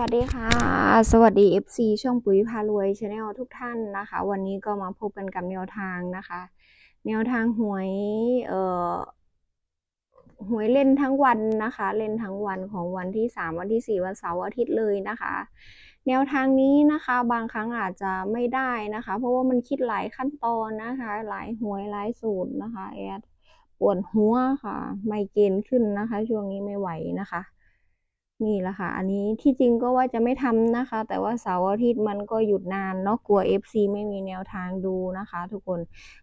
วัสดีค่ะ สวัสดี FC ช่องปุ๋ยพารวยชาแนลทุกท่านนะคะ วันนี้ก็มาพบกันกับแนวทางนะคะ แนวทางหวย เอ่อ หวยเล่นทั้งวันนะคะ เล่นทั้งวันของวันที่ 3 วันที่ 4 วันเสาร์อาทิตย์เลยนะคะ แนวทางนี้นะคะบางครั้งอาจจะไม่ได้นะคะ เพราะว่ามันคิดหลายขั้นตอนนะคะ หลายหวยหลายสูตรนะคะแอดปวดหัวค่ะ ไมเกรนขึ้นนะคะ ช่วงนี้ไม่ไหวนะคะ นี่แหละค่ะ อันนี้ที่จริงก็ว่าจะไม่ทำนะคะ แต่ว่าเสาร์อาทิตย์มันก็หยุดนานเนาะกลัว FC ไม่มีแนวทางดูนะคะ ทุกคน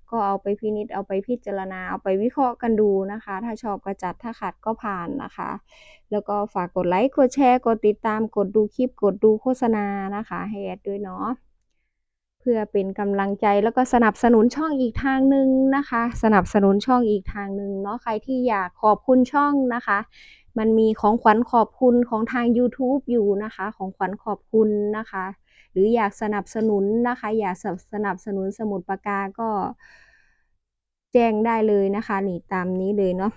ก็เอาไปพินิจเอาไปพิจารณาเอาไปวิเคราะห์กันดูนะคะ ถ้าชอบก็จัดถ้าขัดก็ผ่านนะคะ แล้วก็ฝากกดไลค์กดแชร์กดติดตามกดดูคลิปกดดูโฆษณานะคะให้แอดด้วยเนาะเพื่อเป็นกำลังใจแล้วก็สนับสนุนช่องอีกทางหนึ่งนะคะ สนับสนุนช่องอีกทางหนึ่งเนาะใครที่อยากขอบคุณช่องนะคะ มันมีของขวัญขอบคุณของทาง YouTube อยู่นะคะ ของขวัญขอบคุณนะคะ หรืออยากสนับสนุนนะคะ อยากสนับสนุนสมุดปากกาก็แจ้งได้เลยนะคะนี่ตามนี้เลยเนาะ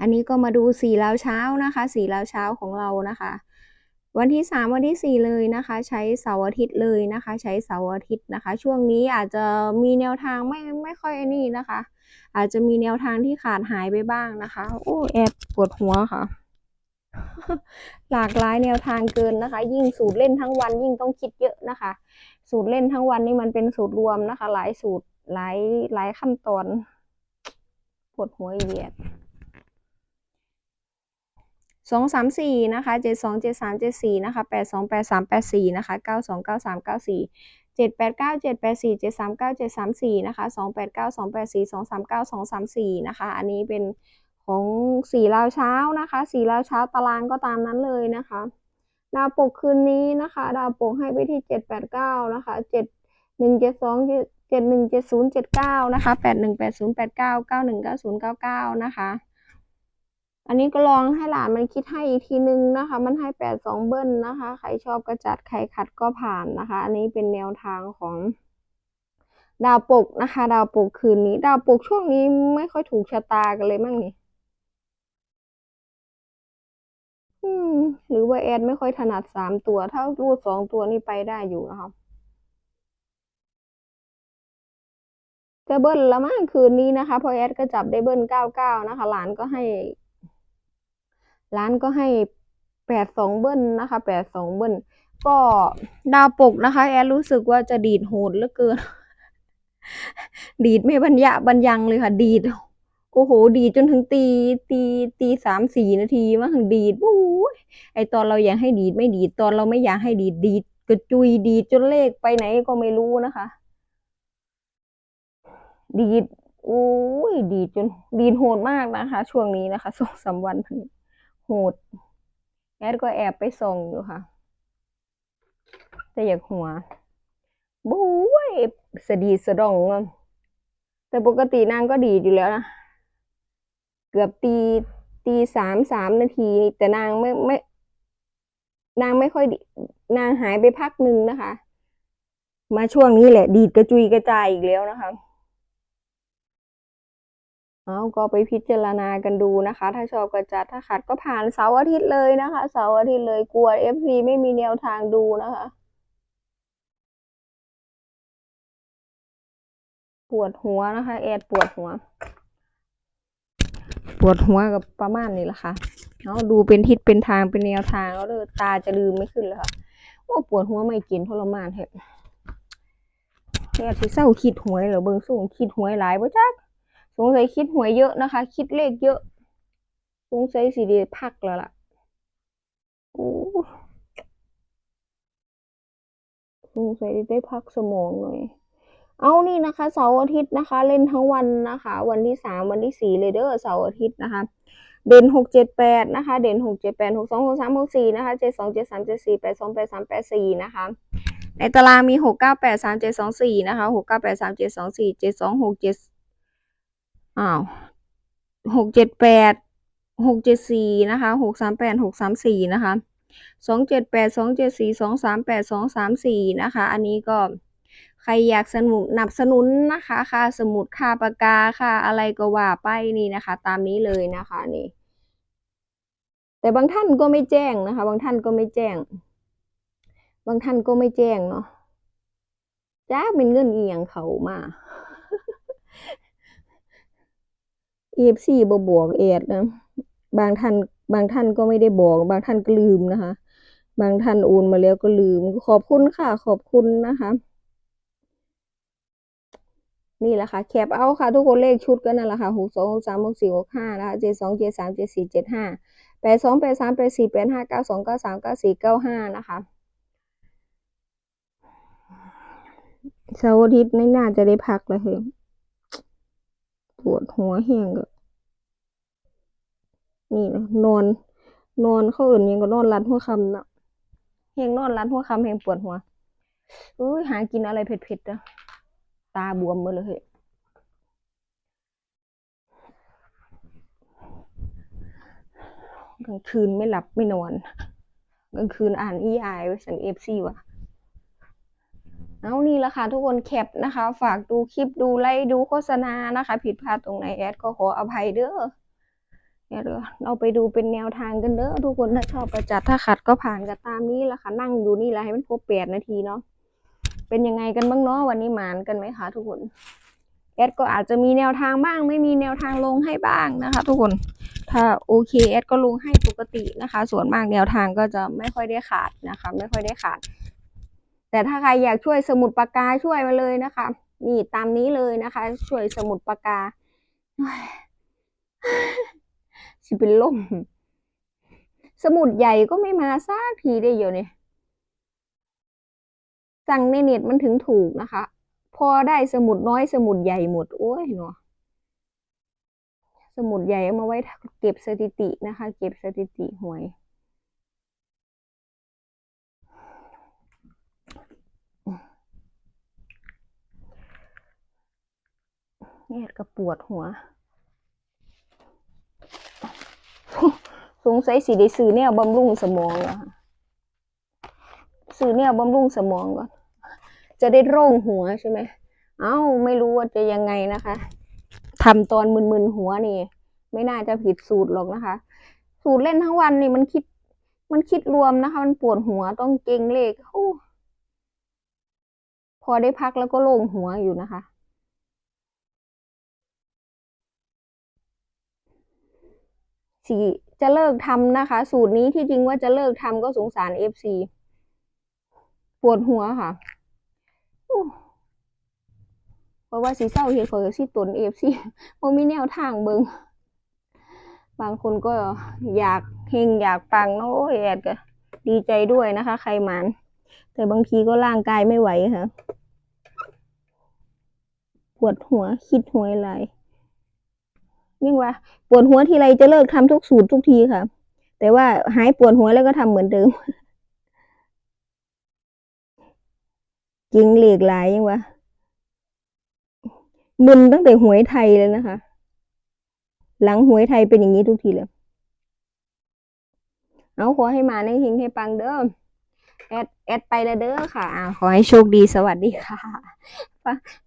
อันนี้ก็มาดูสีลาวเช้านะคะสีลาวเช้าของเรานะคะ วันที่สามวันที่สี่เลยนะคะ ใช้เสาร์อาทิตย์เลยนะคะ ใช้เสาร์อาทิตย์นะคะ ช่วงนี้อาจจะมีแนวทางไม่ไม่ค่อยนี่นะคะ อาจจะมีแนวทางที่ขาดหายไปบ้างนะคะ โอ้แอบปวดหัวค่ะ หลากหลายแนวทางเกินนะคะ ยิ่งสูตรเล่นทั้งวันยิ่งต้องคิดเยอะนะคะ สูตรเล่นทั้งวันนี่มันเป็นสูตรรวมนะคะ หลายสูตรหลายหลายขั้นตอนปวดหัวอีเวียดสองสามสี่นะคะเจ็ดสองเจ็ดสามเจ็ดสี่นะคะแปดสองแปดสามแปดสี่นะคะเก้าสองเก้าสามเก้าสี่ เจ็ดแปดเก้าเจ็ดแปดสี่เจ็ดสามเก้าเจ็ดสามสี่นะคะสองแปดเก้าสองแปดสี่สองสามเก้าสองสามสี่นะคะ อันนี้เป็นของสี่ลาวเช้านะคะสี่ลาวเช้าตารางก็ตามนั้นเลยนะคะ ดาวปกคืนนี้นะคะ ดาวปกให้ไปที่เจ็ดแปดเก้านะคะเจ็ดหนึ่งเจ็ดสองเจ็ดหนึ่งเจ็ดศูนย์เจ็ดเก้านะคะแปดหนึ่งแปดศูนย์แปดเก้าเก้าหนึ่งเก้าศูนย์เก้าเก้านะคะ อันนี้ก็ลองให้หลานมันคิดให้อีกทีนึงนะคะ มันให้แปดสองเบิ้ลนะคะ ใครชอบก็จัด ใครขัดก็ผ่านนะคะ อันนี้เป็นแนวทางของ ดาวปกนะคะ ดาวปกคืนนี้ ดาวปกช่วงนี้ไม่ค่อยถูกชะตากันเลยมั่งนี่หรือว่าแอดไม่ค่อยถนัดสามตัว ถ้ารูดสองตัวนี่ไปได้อยู่นะคะจะเบิ้ลละมั้งคืนนี้นะคะพอแอดก็จับได้เบิ้ลเก้าเก้านะคะ หลานก็ให้ ร้านก็ให้แปดสองเบิ้ลนะคะแปดสองเบิ้ลก็ดาวปกนะคะ แอดรู้สึกว่าจะดีดโหดเหลือเกิน ดีดไม่บรรยะบรรยังเลยค่ะ ดีด โอ้โห ดีดจนถึงตีตีตีสามสี่นาทีมั้งดีดโอ้ยไอตอนเราอยากให้ดีดไม่ดีดตอนเราไม่อยากให้ดีดดีดกระจุยดีดจนเลขไปไหนก็ไม่รู้นะคะ ดีดโอ้ยดีดจนดีดโหดมากนะคะ ช่วงนี้นะคะสองสามวันนี้ โหด แอดก็แอบไปส่งอยู่ค่ะ แต่อยากหัวบุ้ยสะดีสะดองแต่ปกตินางก็ดีอยู่แล้วนะ เกือบตีตีสามสามนาที แต่นางไม่ไม่ นางไม่ค่อยดีนางหายไปพักหนึ่งนะคะ มาช่วงนี้แหละ ดีดกระจุยกระจายอีกแล้วนะคะ เอาก็ไปพิจารณากันดูนะคะ ถ้าชอบก็จัดถ้าขัดก็ผ่านเสาร์อาทิตย์เลยนะคะเสาร์อาทิตย์เลยกลัว FC ไม่มีแนวทางดูนะคะปวดหัวนะคะ แอดปวดหัว ปวดหัวกับประมาณนี้แหละค่ะเอาดูเป็นทิศเป็นทางเป็นแนวทางแล้วเด้อตาจะลืมไม่ขึ้นเลยค่ะโอ้ปวดหัวไม่กินทรมานแท้แอดสิเศร้าคิดหวยเหรอเบิ่งสูงคิดหวยหลายบ่จัก สงสัยคิดหวยเยอะนะคะ คิดเลขเยอะ สงสัยสิได้พักแล้วล่ะโอ้สงสัยได้พักสมองหน่อย เอานี่นะคะ เสาร์อาทิตย์นะคะ เล่นทั้งวันนะคะ วันที่สามวันที่สี่เลยเด้อเสาร์อาทิตย์นะคะเด่นหกเจ็ดแปดนะคะ เด่นหกเจ็ดแปดหกสองหกสามหกสี่นะคะเจ็ดสองเจ็ดสามเจ็ดสี่แปดสองแปดสามแปดสี่นะคะ ในตารางมีหกเก้าแปดสามเจ็ดสองสี่นะคะหกเก้าแปดสามเจ็ดสองสี่เจ็ดสองหกเจ็ด อ้าวหกเจ็ดแปดหกเจ็ดสี่นะคะหกสามแปดหกสามสี่นะคะสองเจ็ดแปดสองเจ็ดสี่สองสามแปดสองสามสี่นะคะ อันนี้ก็ใครอยากสนุนนับสนุนนะคะค่าสมุดค่าปากกาค่าอะไรก็ว่าไปนี่นะคะ ตามนี้เลยนะคะนี่ แต่บางท่านก็ไม่แจ้งนะคะ บางท่านก็ไม่แจ้ง บางท่านก็ไม่แจ้งเนาะจ้าเป็นเงินเอียงเขามา EFC บ่บอกแอดนะบางท่านบางท่านก็ไม่ได้บอก บางท่านก็ลืมนะคะ บางท่านโอนมาแล้วก็ลืม ขอบคุณค่ะ ขอบคุณนะคะ นี่แหละค่ะ แคปเอาค่ะ ทุกคนเลขชุดก็นั่นแหละค่ะหกสองหกสามหกสี่หกห้านะคะเจ็ดสองเจ็ดสามเจ็ดสี่เจ็ดห้าแปดสองแปดสามแปดสี่แปดห้าเก้าสองเก้าสามเก้าสี่เก้าห้านะคะเสาร์อาทิตย์ไม่น่าจะได้พักเลยเฮ้ย ปวดหัวแห้งก็นี่นะนอน นอนเขาอื่นยังก็นอนรัดหัวคำเนาะแห้งนอนรัดหัวคำแห้งปวดหัวอุ้ยหากินอะไรเผ็ดๆนะตาบวมหมาเลยเฮ้ยกลางคืนไม่หลับไม่นอนกลางคืนอ่านอีไอไว้สันเอฟซีว่ะ เอานี่แหละค่ะทุกคนแคปนะคะ ฝากดูคลิปดูไลค์ดูโฆษณานะคะ ผิดพลาดตรงไหนแอดก็ขออภัยเด้อเนี่ยเด้อเราไปดูเป็นแนวทางกันเด้อทุกคนถ้าชอบประจัดถ้าขัดก็ผ่านกันตามนี้แหละค่ะนั่งอยู่นี่แหละให้มันครบแปดนาทีเนาะเป็นยังไงกันบ้างเนาะวันนี้หมานกันไหมคะทุกคนแอดก็อาจจะมีแนวทางบ้าง ไม่มีแนวทางลงให้บ้างนะคะ ทุกคนถ้าโอเคแอดก็ลงให้ปกตินะคะ ส่วนมากแนวทางก็จะไม่ค่อยได้ขาดนะคะ ไม่ค่อยได้ขาด แต่ถ้าใครอยากช่วยสมุดปากกาช่วยมาเลยนะคะ นี่ตามนี้เลยนะคะ ช่วยสมุดปากกาสิเป็นลมสมุดใหญ่ก็ไม่มาสักทีได้เดียวนี้สั่งในเน็ตมันถึงถูกนะคะ พอได้สมุดน้อยสมุดใหญ่หมด โอ้ยเนาะสมุดใหญ่เอามาไว้เก็บสถิตินะคะ เก็บสถิติหวย เนี่ยก็ปวดหัว สงสัยสิได้ซื้อแนวบำรุงสมองแล้วค่ะซื้อแนวบำรุงสมองก่อนจะได้โร่งหัวใช่ไหมเอ้าไม่รู้ว่าจะยังไงนะคะทำตอนมึนๆหัวนี่ ไม่น่าจะผิดสูตรหรอกนะคะ สูตรเล่นทั้งวันนี่มันคิด มันคิดรวมนะคะ มันปวดหัวต้องเก่งเลขโอ้พอได้พักแล้วก็โล่งหัวอยู่นะคะ สีจะเลิกทำนะคะ สูตรนี้ที่จริงว่าจะเลิกทำก็สงสารเอฟซีปวดหัวค่ะเพราะว่าสีเศร้าเห็นเขาสิตนเอฟซีเพราะมีแนวทางเบิงบางคนก็อยากเฮงอยากปังเนาะแอดก็ดีใจด้วยนะคะ ใครหมันแต่บางทีก็ร่างกายไม่ไหวค่ะ ปวดหัวคิดหัวยไหล ยิ่งว่าปวดหัวทีไรจะเลิกทำทุกสูตรทุกทีค่ะ แต่ว่าหายปวดหัวแล้วก็ทำเหมือนเดิมจริงเหล็กหลายยังวะมึนตั้งแต่หวยไทยเลยนะคะ หลังหวยไทยเป็นอย่างนี้ทุกทีเลย เอาขอให้มาในหิงให้ปังเด้อแอดแอดไปแล้วเด้อค่ะ ขอให้โชคดีสวัสดีค่ะ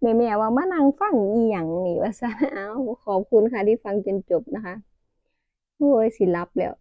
แม่แม่ว่ามานั่งฟังอีหยังนี่ว่าซะเอาขอบคุณค่ะที่ฟังจนจบนะคะโอ้ยสิรับแล้ว